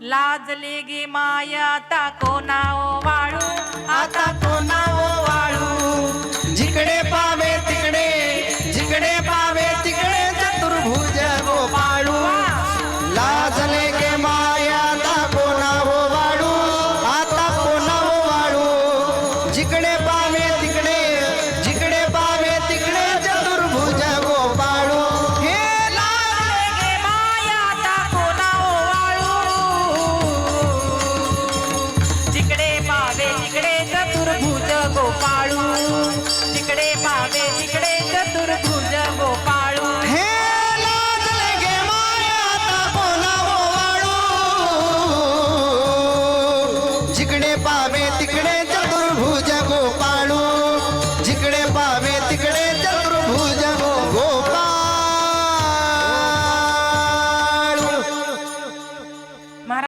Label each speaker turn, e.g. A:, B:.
A: लाजले गे माया आता कोणा वाळू?
B: आता कोणा वाळू? जिकडे पावे तिकडे जिकडे पावे तिकडे चतुर्भुज गोपाळू. लाजले गे माया आता कोणा वाळू? आता कोणा वाळू? जिकडे पावे तिकडे जिकडे पावे तिकडे